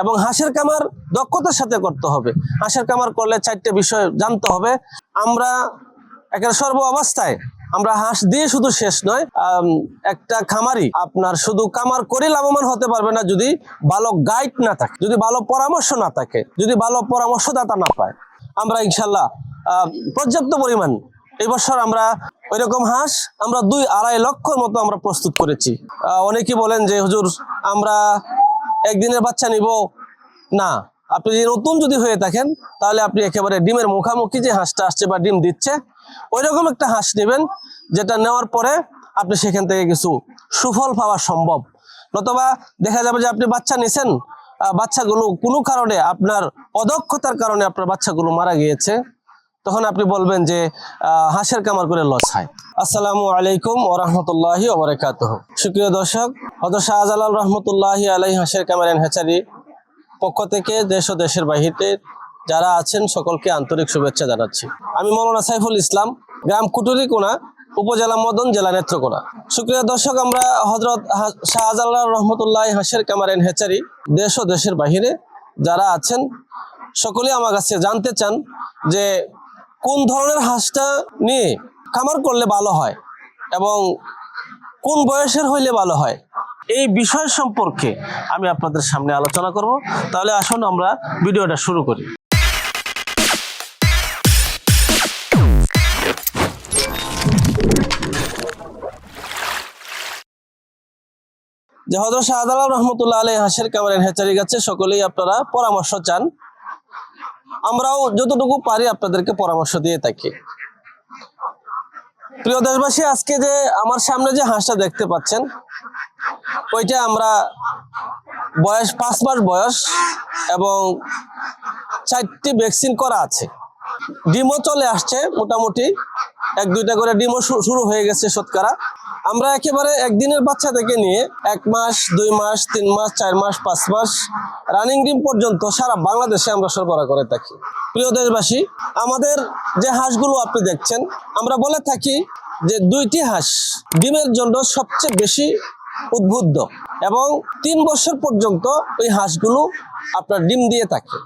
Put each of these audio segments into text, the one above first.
এবং হাঁসের কামার দক্ষতার সাথে করতে হবে। হাঁসের কামার করলে চারটে বিষয় জানতে হবে। আমরা একেবারে সর্ব অবস্থায় আমরা হাঁস দিয়ে শুধু শেষ নয় একটা খামারি আপনার শুধু কামার করে লাভবান হতে পারবে না যদি ভালো গাইড না থাকে, যদি ভালো পরামর্শ না থাকে, যদি ভালো পরামর্শদাতা না পায়। আমরা ইনশাল্লাহ পর্যাপ্ত পরিমাণ এবছর আমরা ওই রকম হাঁস আমরা দুই আড়াই লক্ষর মতো আমরা প্রস্তুত করেছি। অনেকেই বলেন যে, হুজুর, আমরা একদিনের বাচ্চা নিব। না, আপনি যদি নতুন যদি হয়ে থাকেন, তাহলে আপনি একেবারে ডিমের মুখামুখি যে হাঁসটা আসছে বা ডিম দিচ্ছে ওই রকম একটা হাঁস নেবেন, যেটা নেওয়ার পরে আপনি সেখান থেকে কিছু সুফল পাওয়া সম্ভব। নতবা দেখা যাবে যে আপনি বাচ্চা নিছেন বাচ্চাগুলো কোনো কারণে আপনার অদক্ষতার কারণে আপনার বাচ্চাগুলো মারা গিয়েছে। তখন আপনি বলবেন যে হাঁসের কামার করে লস হয়। আসসালামু আলাইকুম ও রহমতুল্লাহি ওবরাকাত সুপ্রিয় দর্শক হত শাহজালাল রহমতুল্লাহি আলাই হাঁসের কামার এন্ড হ্যাচারি পক্ষ থেকে দেশ ও দেশের বাহিরে যারা আছেন, সকলকে আন্তরিক শুভেচ্ছা জানাচ্ছি। আমি মৌলানা সাইফুল ইসলাম, গ্রাম কুটুরিকোনা উপজেলা মদন, জেলা নেত্রকোনা সুপ্রিয় দর্শক, আমরা হজরত শাহজালাল রহমতুল্লাহ হাঁসের কামার এন্ড হ্যাচারি দেশ ও দেশের বাহিরে যারা আছেন, সকলেই আমার কাছে জানতে চান যে কোন ধরনের হাঁসটা নিয়ে খামার করলে ভালো হয় এবং কোন বয়সের হইলে ভালো হয়, এই বিষয় সম্পর্কে আমি আপনাদের সামনে আলোচনা করব। তাহলে আসুন আমরা ভিডিওটা শুরু করি। যে হজরত শাহজালাল রহমতুল্লাহ আলী হাঁসের কামারের হেচারি গাছে সকলেই আপনারা পরামর্শ চান। আমরাও যতটুকু পারি আপনাদেরকে পরামর্শ দিয়ে থাকি। প্রিয় দেশবাসী, আজকে যে আমার সামনে যে হাঁসটা দেখতে পাচ্ছেন, ওইটা আমরা বয়স, পাঁচ মাস বয়স এবং চারটি ভ্যাকসিন করা আছে। ডিমও চলে আসছে মোটামুটি, এক দুইটা করে ডিমও শুরু হয়ে গেছে শতকরা। আমরা একেবারে একদিনের বাচ্চা থেকে নিয়ে এক মাস, দুই মাস, তিন মাস, চার মাস, পাঁচ মাস রানিং ডিম পর্যন্ত সারা বাংলাদেশে আমরা সরবরাহ করে থাকি। প্রিয় দেশবাসী, আমাদের যে হাঁসগুলো আপনি দেখছেন, আমরা বলে থাকি যে দুইটি হাঁস ডিমের জন্য সবচেয়ে বেশি উদ্বুদ্ধ এবং তিন বছর পর্যন্ত ওই হাঁসগুলো আপনার ডিম দিয়ে থাকে।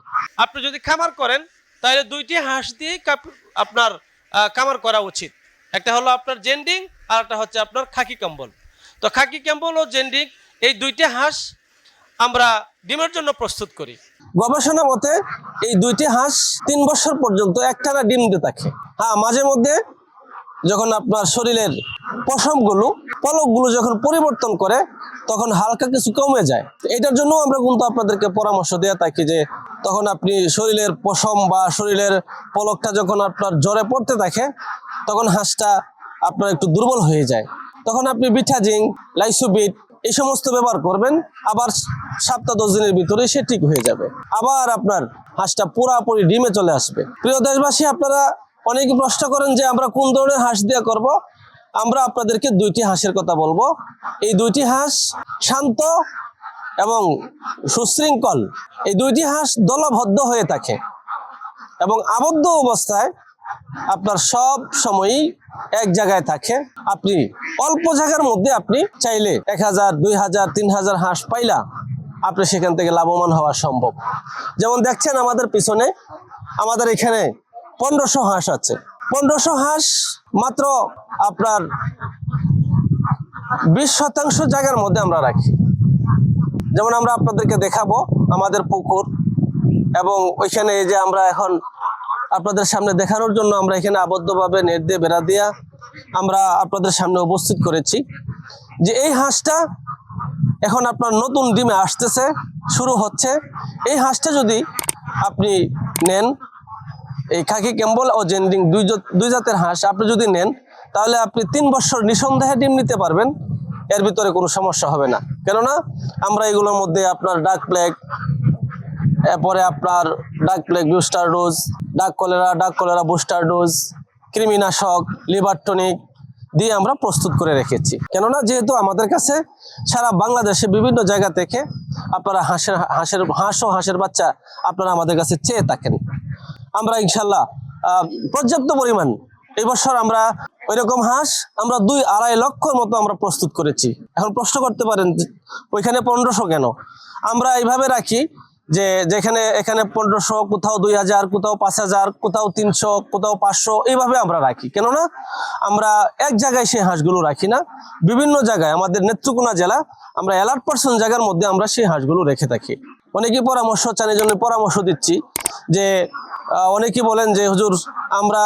আপনি যদি খামার করেন, তাহলে দুইটি হাঁস দিয়ে আপনার খামার করা উচিত। একটা হলো আপনার জেন্ডিং আর একটা হচ্ছে আপনার খাকি কম্বল। তো খাকি কম্বল ও জেন্ডিং, এই দুইটি হাঁস আমরা ডিমের জন্য প্রস্তুত করি। গবেষণা মতে এই দুইটি হাঁস তিন বছর পর্যন্ত একটানা ডিম দিয়ে থাকে। হ্যাঁ মাঝে মধ্যে যখন আপনার শরীরের পশমগুলো, পলকগুলো যখন পরিবর্তন করে, তখন হালকা কিছু কমে যায়। এটার জন্য আমরা কিন্তু আপনাদেরকে পরামর্শ দেওয়া থাকি যে, তখন আপনি শরীরের পশম বা শরীরের পলকটা যখন আপনার জ্বরে পড়তে থাকে, তখন হাঁসটা আপনার একটু দুর্বল হয়ে যায়। তখন আপনি বিঠাজিং, লাইসোবিট এই সমস্ত ব্যবহার করবেন, আবার সাতটা দশ দিনের ভিতরে সে ঠিক হয়ে যাবে। আবার আপনার হাঁসটা পুরাপুরি ডিমে চলে আসবে। প্রিয় দেশবাসী, আপনারা অনেকে প্রশ্ন করেন যে আমরা কোন ধরনের হাঁস দিয়ে করব? আমরা আপনাদেরকে দুইটি হাঁসের কথা বলব। এই দুইটি হাঁস শান্ত এবং সুশৃঙ্খল। এই দুইটি হাঁস দলবদ্ধ হয়ে থাকে এবং আবদ্ধ অবস্থায় আপনার সব সময়ই এক জায়গায় থাকে। আপনি অল্প জায়গার মধ্যে আপনি চাইলে এক হাজার, দুই হাজার, তিন হাজার হাঁস পাইলা আপনি সেখান থেকে লাভবান হওয়া সম্ভব। যেমন দেখছেন আমাদের পিছনে, আমাদের এখানে পনেরোশো হাঁস আছে। পনেরোশো হাঁস মাত্র আপনার বিশ শতাংশ জায়গার মধ্যে আমরা রাখি। যেমন আমরা আপনাদেরকে দেখাবো আমাদের পুকুর এবং ওইখানে যে আমরা এখন আপনাদের সামনে দেখানোর জন্য আমরা এখানে আবদ্ধভাবে নেট দিয়ে বেড়া দিয়া আমরা আপনাদের সামনে উপস্থিত করেছি। যে এই হাঁসটা এখন আপনার নতুন ডিমে আসতেছে, শুরু হচ্ছে। এই হাঁসটা যদি আপনি নেন, এই খাকি ক্যাম্বল ও জেন্ডিং দুই দুই জাতের হাঁস আপনি যদি নেন, তাহলে আপনি তিন বছর নিঃসন্দেহে ডিম নিতে পারবেন। এর ভিতরে কোনো সমস্যা হবে না। কেননা আমরা এগুলোর মধ্যে আপনার ডাক প্লেগ এরপরে আপনার duck plague booster dose duck cholera duck cholera booster dose কৃমিনাশক লিভার টনিক দিয়ে আমরা প্রস্তুত করে রেখেছি। কেননা যেহেতু আমাদের কাছে সারা বাংলাদেশে বিভিন্ন জায়গা থেকে আপনারা হাঁসের হাঁসের, হাঁস ও হাঁসের বাচ্চা আপনারা আমাদের কাছে চেয়ে থাকেন। আমরা ইনশাল্লাহ পর্যাপ্ত পরিমাণ এই বছর আমরা ওই রকম হাঁস আমরা দুই আড়াই লক্ষর মতো আমরা প্রস্তুত করেছি। এখন প্রশ্ন করতে পারেন ওইখানে পনেরোশো কেন? আমরা এইভাবে রাখি যে যেখানে এখানে পনেরোশো কোথাও দুই হাজার কোথাও পাঁচ হাজার কোথাও তিনশো কোথাও পাঁচশো এইভাবে আমরা রাখি। কেননা আমরা এক জায়গায় সেই হাঁসগুলো রাখি না। বিভিন্ন জায়গায় আমাদের নেত্রকোনা জেলা আমরা অ্যালার্ট পার্সন জায়গার মধ্যে আমরা সেই হাঁসগুলো রেখে থাকি। অনেকে পরামর্শ চান এই জন্য পরামর্শ দিচ্ছি যে আহ, অনেকে বলেন যে হুজুর আমরা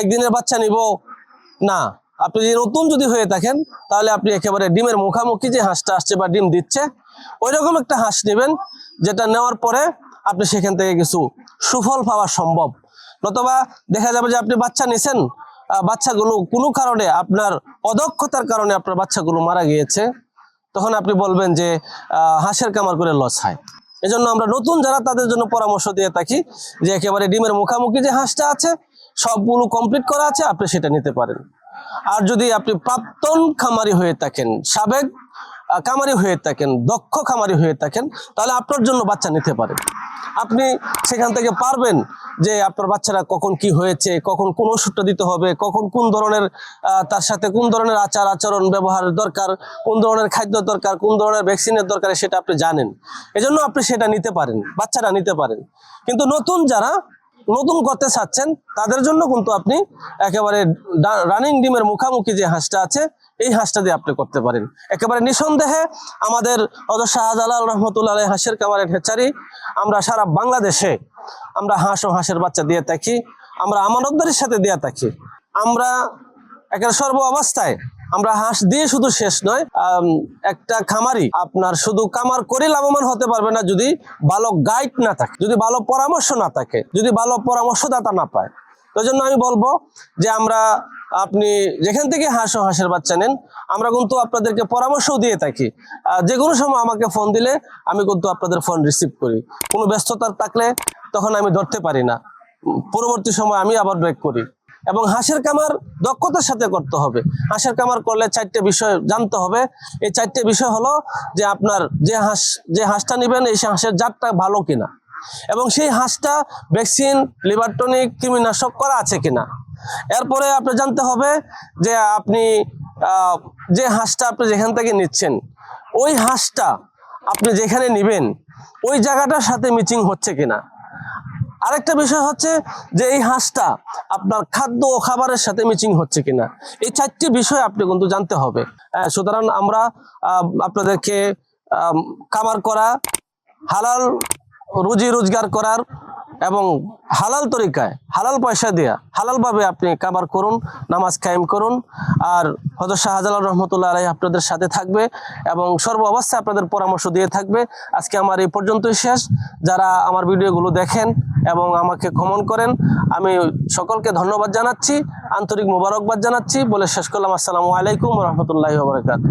একদিনের বাচ্চা নিব। না আপনি যদি নতুন যদি হয়ে থাকেন তাহলে আপনি একেবারে ডিমের মুখামুখি যে হাঁসটা আসছে বা ডিম দিচ্ছে ওই রকম একটা হাঁস নেবেন, যেটা নেওয়ার পরে আপনি সেখান থেকে কিছু সুফল পাওয়া সম্ভব। নতবা দেখা যাবে যে আপনি বাচ্চা নিছেন বাচ্চাগুলো কোনো কারণে আপনার অদক্ষতার কারণে আপনার বাচ্চাগুলো মারা গিয়েছে, তখন আপনি বলবেন যে হাঁসের কামার করে লস হয়। এজন্য আমরা নতুন যারা তাদের জন্য পরামর্শ দিয়ে থাকি যে, একেবারে ডিমের মুখামুখি যে হাঁসটা আছে, সবগুলো কমপ্লিট করা আছে, আপনি সেটা নিতে পারেন। আর যদি আপনি প্রাক্তন খামারি হয়ে থাকেন, সাবেক খামারি হয়ে থাকেন, দক্ষ খামারি হয়ে থাকেন, তাহলে আপনার জন্য বাচ্চা নিতে পারেন আপনি সেখান থেকে পারবেন যে আপনার বাচ্চারা কখন কি হয়েছে, কখন কোন ওষুধটা দিতে হবে, কখন কোন ধরনের তার সাথে কোন ধরনের আচার, আচরণ ব্যবহারের দরকার, কোন ধরনের খাদ্য দরকার, কোন ধরনের ভ্যাকসিনের দরকার, সেটা আপনি জানেন। এজন্য আপনি সেটা নিতে পারেন, বাচ্চারা নিতে পারেন। কিন্তু নতুন যারা নতুন করতে চাচ্ছেন, তাদের জন্য কিন্তু আপনি একেবারে রানিং ডিমের মুখামুখি যে হাঁসটা আছে এই হাঁসটা দিয়ে আপনি করতে পারেন। একেবারে নিঃসন্দেহে আমাদের অদ শাহজালাল রহমতুল্লাহ হাঁসের কামারের হেচারি, আমরা সারা বাংলাদেশে আমরা হাঁস ও হাঁসের বাচ্চা দিয়ে থাকি, আমরা আমানতদারির সাথে দিয়ে থাকি। আমরা একেবারে সর্ব অবস্থায় আমরা হাঁস দিয়ে শুধু শেষ নয় একটা খামারি আপনার শুধু কামার করে লাভবান হতে পারবে না যদি ভালো গাইড না থাকে, যদি ভালো পরামর্শ না থাকে, যদি ভালো পরামর্শদাতা না পায়। তো জন্য আমি বলব যে আমরা আপনি যেখান থেকে হাঁস ও হাঁসের বাচ্চা নেন, আমরা কিন্তু আপনাদেরকে পরামর্শও দিয়ে থাকি। যে কোনো সময় আমাকে ফোন দিলে আমি কিন্তু আপনাদের ফোন রিসিভ করি। কোনো ব্যস্ততার থাকলে তখন আমি ধরতে পারি না। পরবর্তী সময় আমি আবার ব্রেক করি। এবং হাঁসের কামার দক্ষতার সাথে করতে হবে। হাঁসের কামার করলে চারটে বিষয় জানতে হবে। এই চারটে বিষয় হলো যে আপনার যে হাঁস, যে হাঁসটা নেবেন, এই হাঁসের জাতটা ভালো কিনা। এবং সেই হাঁসটা ভ্যাকসিন লিভারটনিক কৃমিনাশক করা আছে কিনা। এরপরে আপনি জানতে হবে যে আপনি যে হাঁসটা আপনি যেখান থেকে নিচ্ছেন, ওই হাঁসটা আপনি যেখানে নেবেন, ওই জায়গাটার সাথে মিচিং হচ্ছে কিনা? আরেকটা বিষয় হচ্ছে যে এই হাঁসটা আপনার খাদ্য ও খাবারের সাথে মিচিং হচ্ছে কিনা? এই চারটি বিষয় আপনি কিন্তু জানতে হবে। সুতরাং আমরা আপনাদেরকে কামার করা, হালাল রুজি রোজগার করার এবং হালাল তরিকায়, হালাল পয়সা দেয়া হালালভাবে আপনি কাবার করুন, নামাজ কায়েম করুন। আর হজরত শাহজালাল রহমতুল্লাহ আলাই আপনাদের সাথে থাকবে এবং সর্ব অবস্থায় আপনাদের পরামর্শ দিয়ে থাকবে। আজকে আমার এই পর্যন্তই শেষ। যারা আমার ভিডিওগুলো দেখেন এবং আমাকে কমন করেন, আমি সকলকে ধন্যবাদ জানাচ্ছি, আন্তরিক মোবারকবাদ জানাচ্ছি। বলে শেষ করলাম। আসসালামু আলাইকুম রহমতুল্লাহ বারকাত